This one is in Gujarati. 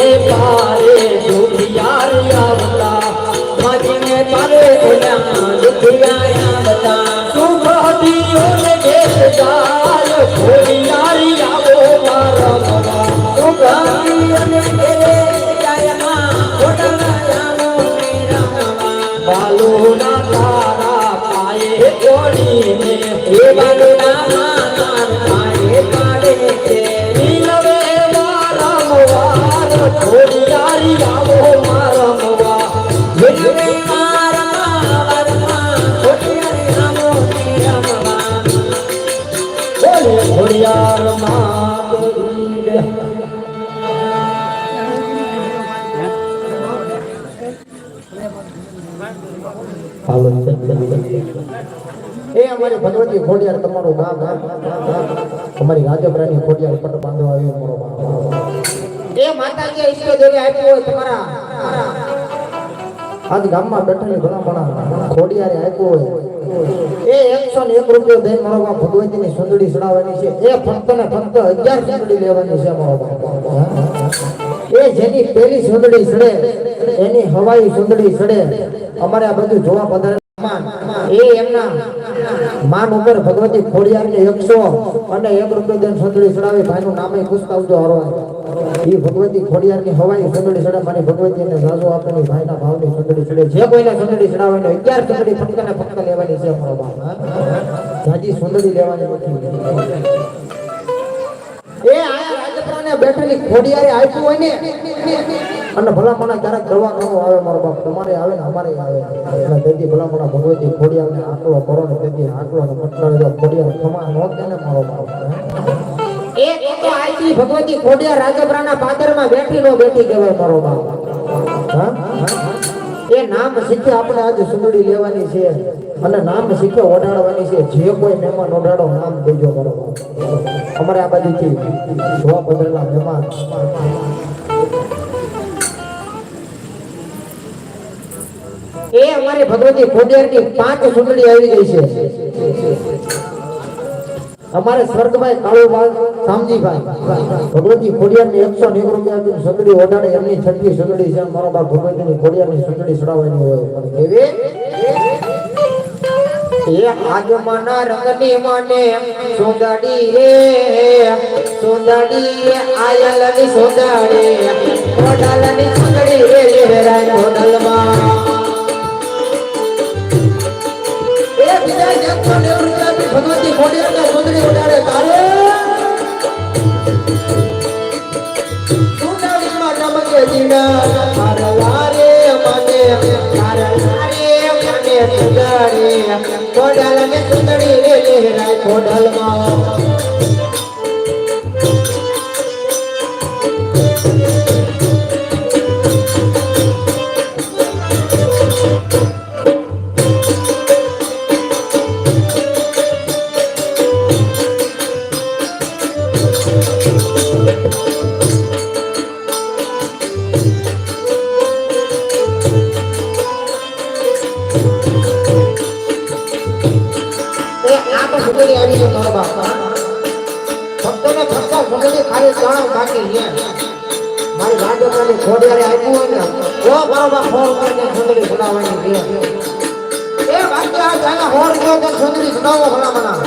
ને પારે ઘોડિયારી આવતા. માજીને પારે ઘોડિયા દુખિયા આવતા આવો મારમવા સુખદીઓને દેશ જાય માં ઘોડિયારી આવો રે રમવા બાલુના તારા પાયે જોડીને એ બાલુના એ અમારી ભગવતી ખોડિયાર તમારું પટ બાંધવા આવ્યો આજ ગામમાં બેઠેલી ઘણા ઘણા ખોડિયારે આપ્યો હોય. એ એકસો ને બાપ ભગવતીની સુંદડી ચડાવવાની છે. એ ફક્ત ને ફક્ત અગિયાર સુંદડી લેવાની છે એ જેની પેલી સુંદડી એની હવાઈ સુંદડી ચડે. અમારે આ બધું જોવા પધારે. ભાઈનું મારી ભાવની સુંદડી ચડે. જે કોઈને સુંદડી ચડાવે ને અગિયાર લેવાની છે રાજપરાને બેઠેલી અને ભલામણા ક્યારેક દવા કરવો આવે મારો બાપ. તમારે આવે ને અમારે આવે. અને તેથી ભલામણા ભગવતી ખોડિયારને આંકડો કરો ને તેથી આંકડો ને પટલા ખોડિયાર ખમા નો કે ને મારો બાપ. એ તો આઈતી ભગવતી ખોડિયાર રાજપરાના પાદરમાં બેઠી નો બેઠી કહેવાય મારો બાપ. એ નામ શીખે આપણે આજે સુંદડી લેવાની છે. અને નામ શીખે ઓઢાડવાની છે. જે કોઈ મહેમાન ઓઢાડો નામ દેજો મારો બાપ. અમારે આ બાજુથી જોવા પધરેલા મહેમાન. એ અમારી ભગવતી ખોડિયારની પાંચ સુંદરી આવી ગઈ છે. અમારે સ્વર્ગભાઈ કાળુભાઈ સામજીભાઈ, ભગવતી ખોડિયારની એકસો નેવું રૂપિયા સુંદડી ઓઢાડે, એમની છઠ્ઠી સુંદરી છે. મારો બાપ ભગવતીની ખોડિયારની સુંદડી ચડાવવાની હોય. કેવી? એ આગમના રંગની મને સુંદરી રે આયલની સુંદડી કોડલની સુંદડી રે લહેરાય કોડલમાં ચમકે જીણા મારવા રે મને મારવા રે મને સુંદડી તો સુંદરી આવી છે મારો બાપ ફક્ત ને ફક્ત ખાલી ત્રણ બાકી છે. મારી રાજ્યની ખોડિયારે આપ્યું હોય ને મારો બાપ ફોન કરીને સુંદરી બનાવવાની છે. એ બાકી આ જાના હોર ગયો તો સુંદરી બનાવો ભલા મના